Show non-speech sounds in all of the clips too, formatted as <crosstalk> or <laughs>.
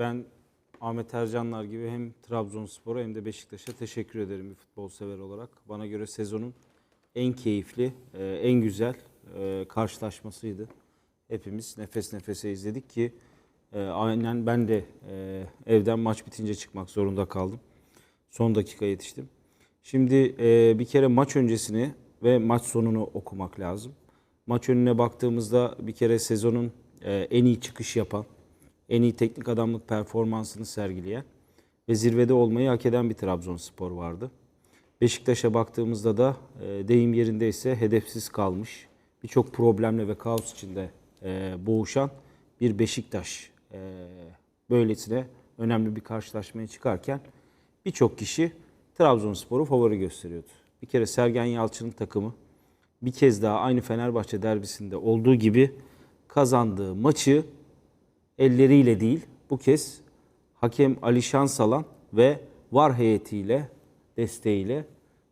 ben Ahmet Ercanlar gibi hem Trabzonspor'a hem de Beşiktaş'a teşekkür ederim bir futbol sever olarak. Bana göre sezonun en keyifli, e, en güzel e, karşılaşmasıydı. Hepimiz nefes nefese izledik ki e, aynen ben de evden maç bitince çıkmak zorunda kaldım. Son dakika yetiştim. Şimdi bir kere maç öncesini ve maç sonunu okumak lazım. Maç önüne baktığımızda bir kere sezonun en iyi çıkış yapan, en iyi teknik adamlık performansını sergileyen ve zirvede olmayı hak eden bir Trabzonspor vardı. Beşiktaş'a baktığımızda da e, deyim yerindeyse hedefsiz kalmış, birçok problemle ve kaos içinde e, boğuşan bir Beşiktaş e, böylesine önemli bir karşılaşmaya çıkarken birçok kişi Trabzonspor'u favori gösteriyordu. Bir kere Sergen Yalçın'ın takımı bir kez daha aynı Fenerbahçe derbisinde olduğu gibi kazandığı maçı elleriyle değil bu kez hakem Ali Şansalan ve VAR heyetiyle desteğiyle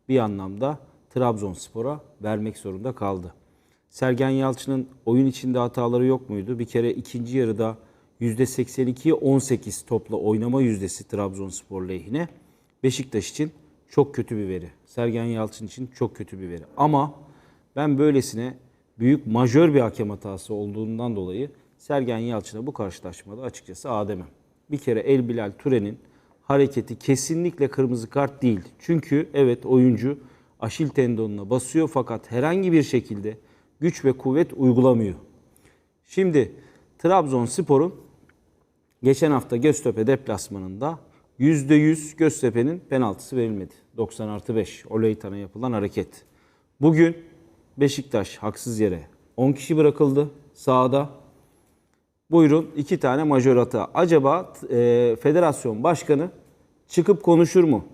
bir anlamda Trabzonspor'a vermek zorunda kaldı. Sergen Yalçın'ın oyun içinde hataları yok muydu? Bir kere ikinci yarıda %82'ye 18 topla oynama yüzdesi Trabzonspor lehine. Beşiktaş için çok kötü bir veri. Sergen Yalçın için çok kötü bir veri. Ama ben böylesine büyük majör bir hakem hatası olduğundan dolayı Sergen Yalçın'a bu karşılaşmada açıkçası A. Bir kere El Bilal Ture'nin hareketi kesinlikle kırmızı kart değil. Çünkü evet oyuncu Aşil tendonuna basıyor fakat herhangi bir şekilde güç ve kuvvet uygulamıyor. Şimdi Trabzonspor'un geçen hafta Göztepe deplasmanında %100 Göztepe'nin penaltısı verilmedi. 90 artı 5 Oleytan'a yapılan hareket. Bugün Beşiktaş haksız yere 10 kişi bırakıldı sahada. Buyurun iki tane majör hata. Acaba e, federasyon başkanı çıkıp konuşur mu?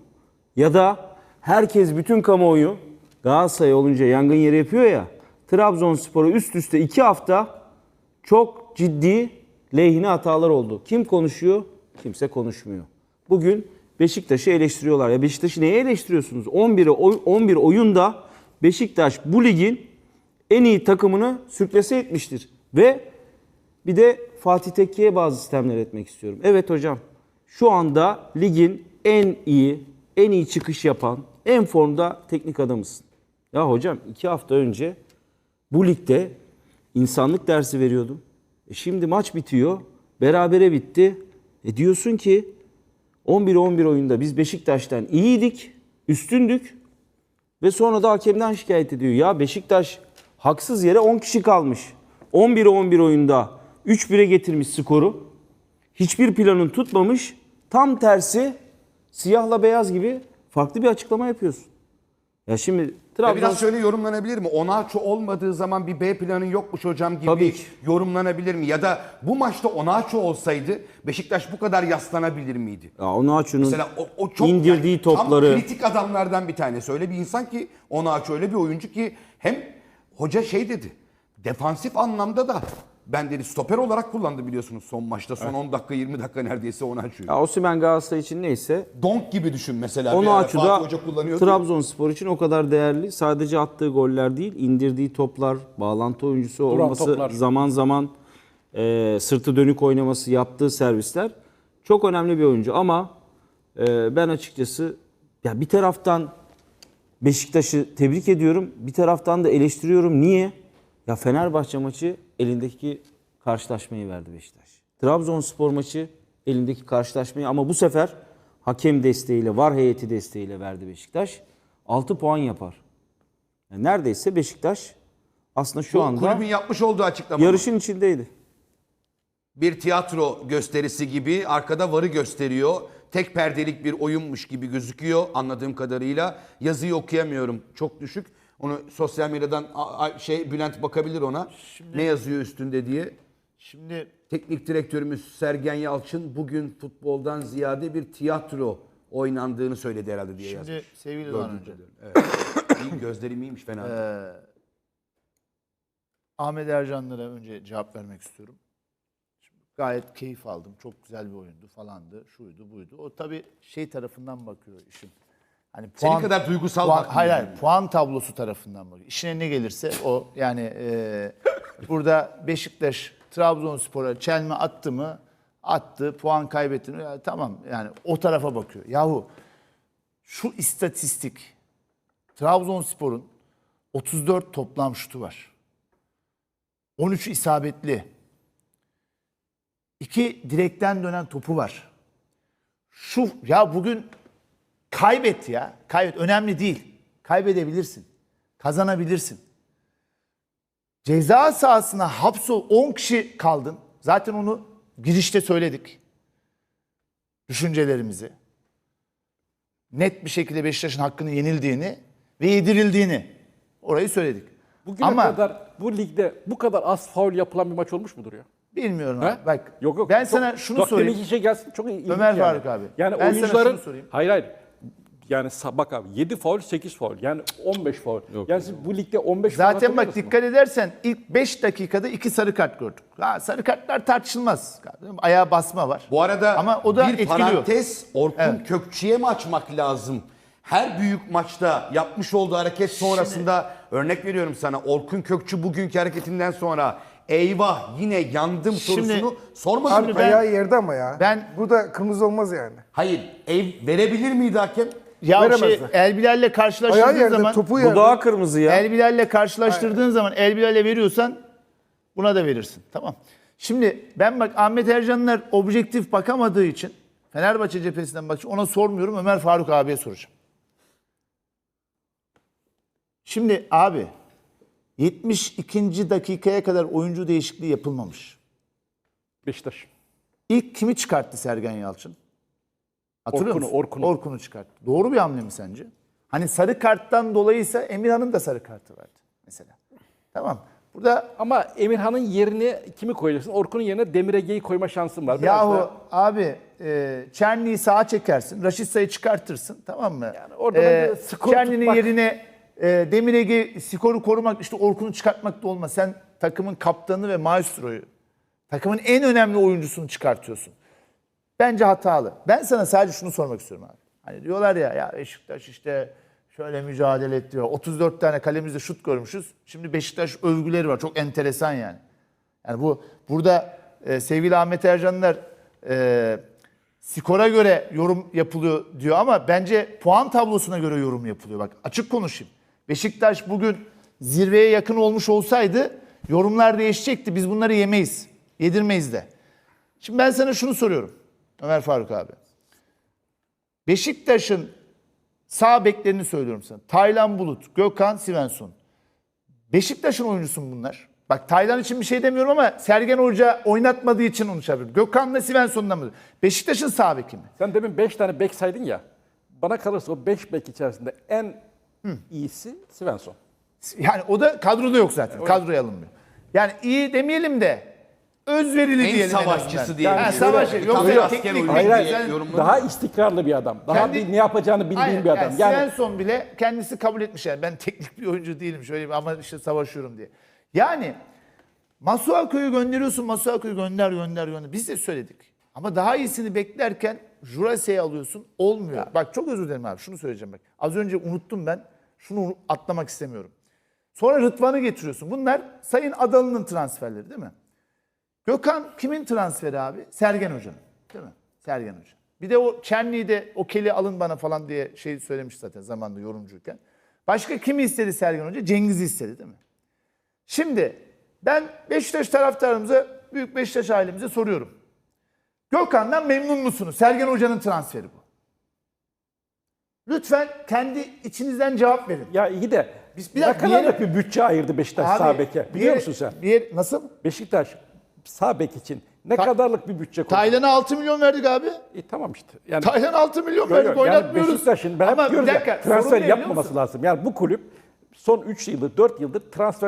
Ya da herkes bütün kamuoyu Galatasaray olunca yangın yeri yapıyor ya. Trabzonspor'a üst üste iki hafta çok ciddi lehine hatalar oldu. Kim konuşuyor? Kimse konuşmuyor. Bugün Beşiktaş'ı eleştiriyorlar. Ya Beşiktaş'ı neye eleştiriyorsunuz? 11 oy- 11 oyunda Beşiktaş bu ligin en iyi takımını sürklese etmiştir. Ve bir de Fatih Tekke'ye bazı sistemler etmek istiyorum. Evet hocam. Şu anda ligin en iyi, en iyi çıkış yapan, en formda teknik adamısın. Ya hocam iki hafta önce bu ligde insanlık dersi veriyordum. E şimdi maç bitiyor. Berabere bitti. E diyorsun ki 11-11 oyunda biz Beşiktaş'tan iyiydik, üstündük. Ve sonra da hakemden şikayet ediyor. Ya Beşiktaş haksız yere 10 kişi kalmış. 11-11 oyunda 3-1'e getirmiş skoru. Hiçbir planın tutmamış. Tam tersi siyahla beyaz gibi farklı bir açıklama yapıyorsun. Ya şimdi Ya Trabzon biraz şöyle yorumlanabilir mi? Onaço olmadığı zaman bir B planın yokmuş hocam gibi Tabii ki. yorumlanabilir mi? Ya da bu maçta Onaço olsaydı Beşiktaş bu kadar yaslanabilir miydi? ya Onaçu'nun Mesela o, o çok indirdiği yani tam topları kritik adamlardan bir tanesi. Öyle bir insan ki Onaço öyle bir oyuncu ki hem hoca şey dedi. Defansif anlamda da ben dedi stoper olarak kullandı biliyorsunuz son maçta. Son 10 dakika 20 dakika neredeyse Onaço'yu. ya Osimhen Galatasaray için neyse Donk gibi düşün mesela. Onu açıda Fatih Hoca kullanıyordu. Trabzonspor için o kadar değerli. Sadece attığı goller değil, indirdiği toplar, bağlantı oyuncusu olması, toplar. zaman zaman e, sırtı dönük oynaması, yaptığı servisler çok önemli bir oyuncu. Ama e, ben açıkçası ya bir taraftan Beşiktaş'ı tebrik ediyorum, bir taraftan da eleştiriyorum. Niye? Ya Fenerbahçe maçı elindeki karşılaşmayı verdi Beşiktaş. Trabzonspor maçı elindeki karşılaşmayı ama bu sefer hakem desteğiyle, var heyeti desteğiyle verdi Beşiktaş. 6 puan yapar. Yani neredeyse Beşiktaş aslında şu Bu anda kulübün yapmış olduğu açıklama. yarışın içindeydi. bir tiyatro gösterisi gibi arkada varı gösteriyor. Tek perdelik bir oyunmuş gibi gözüküyor anladığım kadarıyla. Yazıyı okuyamıyorum. Çok düşük. Onu sosyal medyadan şey Bülent bakabilir ona. ne yazıyor üstünde diye. Şimdi Teknik direktörümüz Sergen Yalçın bugün futboldan ziyade bir tiyatro oynandığını söyledi herhalde diye şimdi yazmış. sevgili Gördüğünüz Doğan Hoca. Evet. Gözlerim iyiymiş fena. eee, Ahmet Ercanlara önce cevap vermek istiyorum. Şimdi gayet keyif aldım. Çok güzel bir oyundu falandı. Şuydu buydu. O tabii şey tarafından bakıyor işin. Hani Senin kadar duygusal puan, bakmıyor Hayır hayır. Puan tablosu tarafından bakıyor. İşine ne gelirse o yani eee, burada Beşiktaş Trabzonspor'a çelme attı mı Attı, puan kaybetti. Ya, tamam yani o tarafa bakıyor. Yahu şu istatistik Trabzonspor'un 34 toplam şutu var. 13 isabetli. 2 direkten dönen topu var. Şu ya bugün kaybet ya. Kaybet önemli değil. Kaybedebilirsin. Kazanabilirsin. Ceza sahasına hapsol 10 kişi kaldın. Zaten onu girişte söyledik. Düşüncelerimizi. Net bir şekilde Beşiktaş'ın hakkını yenildiğini ve yedirildiğini orayı söyledik. Bugüne Ama kadar bu ligde bu kadar az faul yapılan bir maç olmuş mudur ya? bilmiyorum He? abi. Bak Yok yok. ben Çok- sana şunu sorayım. deminki şey gelsin çok iyi. Ömer yani. Faruk abi. Yani Ben oyuncuların. Hayır hayır. Yani bak abi 7 faul 8 faul. Yani 15 faul. yani siz bu ligde 15 faul Zaten bak dikkat edersen ilk 5 dakikada 2 sarı kart gördük. Ha, sarı kartlar tartışılmaz. Ayağa basma var. Bu arada Ama o da bir etkiliyor. parantez Orkun Evet. Kökçü'ye mi açmak lazım? Her büyük maçta yapmış olduğu hareket sonrasında örnek veriyorum sana Orkun Kökçü bugünkü hareketinden sonra eyvah yine yandım Şimdi- sorusunu sormadı Abi mı? Ayağı yerde ama ya. ben- Burada kırmızı olmaz yani. Hayır ev verebilir miydi hakem? Ya Veremezler. şey El Bilal'le Ayağı karşılaştırdığın yerde, zaman topu Bu yerde. daha kırmızı ya. El Bilal'le karşılaştırdığın zaman El Bilal'e veriyorsan buna da verirsin. Tamam. Şimdi ben bak Ahmet Ercanlar objektif bakamadığı için Fenerbahçe cephesinden bak ona sormuyorum Ömer Faruk abiye soracağım. Şimdi abi 72. dakikaya kadar oyuncu değişikliği yapılmamış. Beşiktaş. İlk kimi çıkarttı Sergen Yalçın? Hatırlıyor Orkun'u, musun? Orkun'u. Orkun'u çıkarttı. Doğru bir hamle mi sence? Hani sarı karttan dolayıysa Emirhan'ın da sarı kartı vardı mesela. Tamam. Burada Ama Emirhan'ın yerine kimi koyacaksın? Orkun'un yerine Demir Ege'yi koyma şansın var. Biraz yahu da- abi e, Çerni'yi sağa çekersin. Raşit Say'ı çıkartırsın. Tamam mı? Yani orada bence skoru Çerni'nin tutmak- yerine e, Demir Ege skoru korumak işte Orkun'u çıkartmak da olmaz. Sen takımın kaptanı ve maestroyu takımın en önemli oyuncusunu çıkartıyorsun. Bence hatalı. Ben sana sadece şunu sormak istiyorum abi. Hani diyorlar ya ya Beşiktaş işte şöyle mücadele etti. diyor. 34 tane kalemizde şut görmüşüz. Şimdi Beşiktaş övgüleri var. Çok enteresan yani. Yani bu burada e, sevgili Ahmet Ercanlar e, skora göre yorum yapılıyor diyor ama bence puan tablosuna göre yorum yapılıyor. Bak açık konuşayım. Beşiktaş bugün zirveye yakın olmuş olsaydı yorumlar değişecekti. Biz bunları yemeyiz. Yedirmeyiz de. Şimdi ben sana şunu soruyorum. Ömer Faruk abi. Beşiktaş'ın sağ beklerini söylüyorum sana. Taylan Bulut, Gökhan Svensson. Beşiktaş'ın oyuncusu bunlar? Bak Taylan için bir şey demiyorum ama Sergen Hoca oynatmadığı için onu çağırıyorum. Gökhan'la Svensson'dan mı? Beşiktaş'ın sağ beki mi? Sen demin 5 tane bek saydın ya. Bana kalırsa o 5 bek içerisinde en iyisi Svensson. Yani o da kadroda yok zaten. Kadroya alınmıyor. Yani iyi demeyelim de özverili En diyelim. savaşçısı azından. diyelim. Ha, savaşçı. asker teknik, Hayır, yorumladım. Daha istikrarlı bir adam. Daha Kendi- bir ne yapacağını bildiğin Aynen, bir adam. Yani, Yani, Svensson bile kendisi kabul etmiş yani ben <laughs> teknik bir oyuncu değilim şöyle bir ama işte savaşıyorum diye. Yani Masuaku'yu gönderiyorsun Masuaku'yu gönder gönder gönder. Biz de söyledik. Ama daha iyisini beklerken Jurase'yi alıyorsun olmuyor. Bak çok özür dilerim abi şunu söyleyeceğim bak. Az önce unuttum ben. Şunu atlamak istemiyorum. Sonra Rıdvan'ı getiriyorsun. Bunlar Sayın Adalı'nın transferleri değil mi? Gökhan kimin transferi abi? Sergen Hoca'nın. Değil mi? Sergen Hoca. Bir de o Çenli'yi de o keli alın bana falan diye şey söylemiş zaten zamanında yorumcuyken. Başka kimi istedi Sergen Hoca? Cengiz'i istedi değil mi? Şimdi ben Beşiktaş taraftarımıza, Büyük Beşiktaş ailemize soruyorum. Gökhan'dan memnun musunuz? Sergen Hoca'nın transferi bu. Lütfen kendi içinizden cevap verin. ya iyi de Biz bir ne dakika, bir yere- bir bütçe ayırdı Beşiktaş Abi, sağ beke. Biliyor musun sen? Bir nasıl? Beşiktaş sağ bek için ne Ta- kadarlık bir bütçe koydu? Taylan'a 6 milyon verdik abi. E, tamam işte. Yani Taylan 6 milyon Yok, verdik yok. Yani oynatmıyoruz. Beşiktaş'ın ben Ama bir diyorum ya, dakika, sorun transfer biliyor yapmaması musun? lazım. Yani bu kulüp son 3 yıldır 4 yıldır transfer